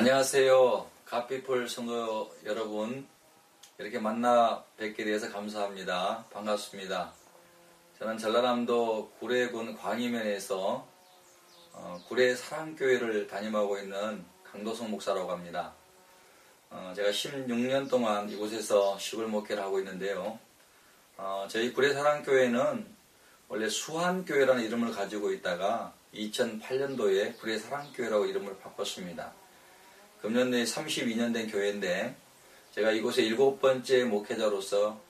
안녕하세요. 갓피플 성도 여러분. 이렇게 만나 뵙게 돼서 감사합니다. 반갑습니다. 저는 전라남도 구례군 광희면에서 어, 구례 사랑교회를 담임하고 있는 강도성 목사라고 합니다. 어, 제가 16년 동안 이곳에서 시골 목회를 하고 있는데요. 어, 저희 구례 사랑교회는 원래 수한교회라는 이름을 가지고 있다가 2008년도에 구례 사랑교회라고 이름을 바꿨습니다. 금년 내 32년 된 교회인데 제가 이곳에 일곱 번째 목회자로서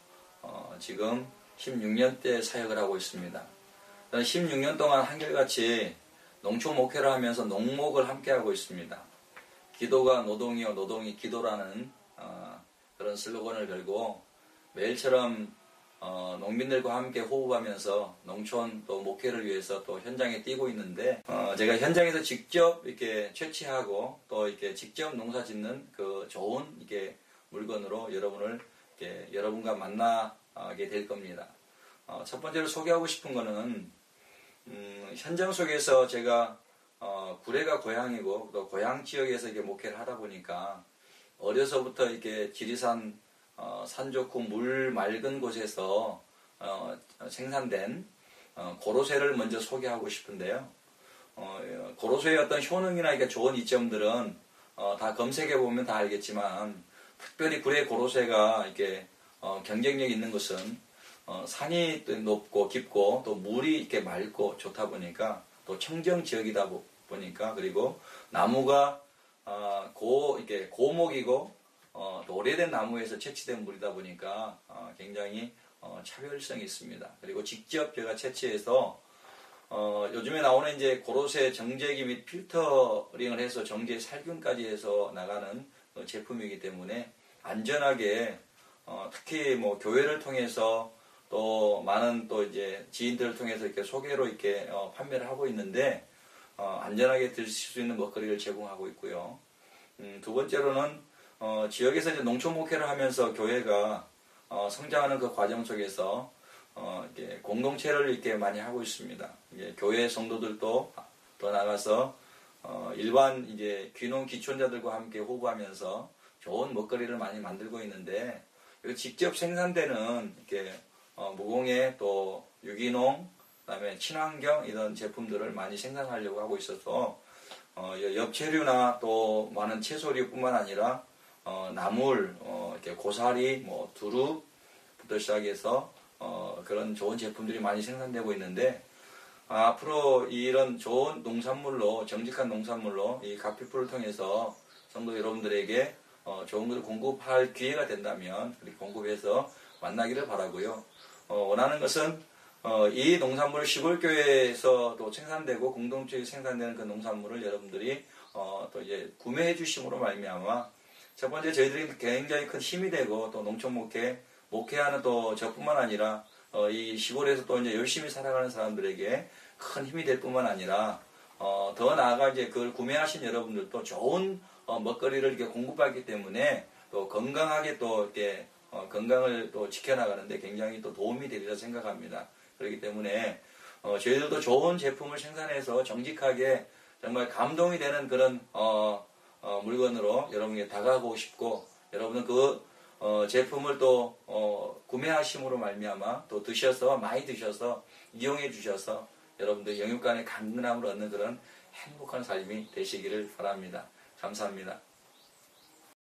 어, 지금 16년째 사역을 하고 있습니다. 저는 16년 동안 한결같이 농촌 목회를 하면서 농목을 함께 하고 있습니다. 기도가 노동이요 노동이 기도라는 어, 그런 슬로건을 걸고 매일처럼 어, 농민들과 함께 호흡하면서 농촌 또 목회를 위해서 또 현장에 뛰고 있는데 어, 제가 현장에서 직접 이렇게 채취하고 또 이렇게 직접 농사 짓는 그 좋은 이게 물건으로 여러분을 이렇게 여러분과 만나게 될 겁니다. 어, 첫 번째로 소개하고 싶은 거는 음, 현장 속에서 제가 어, 구례가 고향이고 또 고향 지역에서 이렇게 목회를 하다 보니까 어려서부터 이렇게 지리산 어, 산 좋고 물 맑은 곳에서 어, 생산된 어, 고로쇠를 먼저 소개하고 싶은데요. 어, 고로쇠의 어떤 효능이나 좋은 이점들은 어, 다 검색해 보면 다 알겠지만 특별히 구례 고로쇠가 이렇게 어, 경쟁력 있는 것은 어, 산이 높고 깊고 또 물이 이렇게 맑고 좋다 보니까 또 청정 지역이다 보니까 그리고 나무가 어, 고 이렇게 고목이고 어, 오래된 나무에서 채취된 물이다 보니까 어, 굉장히 어, 차별성이 있습니다. 그리고 직접 제가 채취해서 어, 요즘에 나오는 이제 고로쇠 정제기 및 필터링을 해서 정제 살균까지 해서 나가는 어, 제품이기 때문에 안전하게 어, 특히 뭐 교회를 통해서 또 많은 또 이제 지인들을 통해서 이렇게 소개로 이렇게 어, 판매를 하고 있는데 어, 안전하게 드실 수 있는 먹거리를 제공하고 있고요. 음, 두 번째로는 어, 지역에서 이제 농촌 목회를 하면서 교회가 어, 성장하는 그 과정 속에서 어, 이렇게 공동체를 이렇게 많이 하고 있습니다. 이제 교회 성도들도 더 나가서 어, 일반 이제 귀농 기촌자들과 함께 호흡하면서 좋은 먹거리를 많이 만들고 있는데 직접 생산되는 이렇게 어, 무공해 또 유기농 그다음에 친환경 이런 제품들을 많이 생산하려고 하고 있어서 어, 엽채류나 또 많은 채소류뿐만 아니라 어, 나물, 어, 이렇게 고사리, 뭐 두릅부터 시작해서 어, 그런 좋은 제품들이 많이 생산되고 있는데 아, 앞으로 이런 좋은 농산물로 정직한 농산물로 이 가피풀을 통해서 성도 여러분들에게 어, 좋은 것을 공급할 기회가 된다면 공급해서 만나기를 바라고요. 어, 원하는 것은 어, 이 농산물을 시골교회에서 또 생산되고 공동체에 생산되는 그 농산물을 여러분들이 어, 또 이제 구매해 주심으로 말미암아 첫 번째 저희들이 굉장히 큰 힘이 되고 또 농촌 목회, 목회하는 또 저뿐만 아니라 어, 이 시골에서 또 이제 열심히 살아가는 사람들에게 큰 힘이 될 뿐만 아니라 어, 더 나아가 이제 그걸 구매하신 여러분들도 좋은 어, 먹거리를 이렇게 공급하기 때문에 또 건강하게 또 이렇게 어, 건강을 또 지켜나가는데 굉장히 또 도움이 되리라 생각합니다. 그렇기 때문에 어, 저희들도 좋은 제품을 생산해서 정직하게 정말 감동이 되는 그런 어, 어, 물건으로 여러분에게 다가가고 싶고 여러분은 그 어, 제품을 또 어, 구매하심으로 말미암아 또 드셔서 많이 드셔서 이용해 주셔서 여러분들 영육간의 강건함을 얻는 그런 행복한 삶이 되시기를 바랍니다. 감사합니다.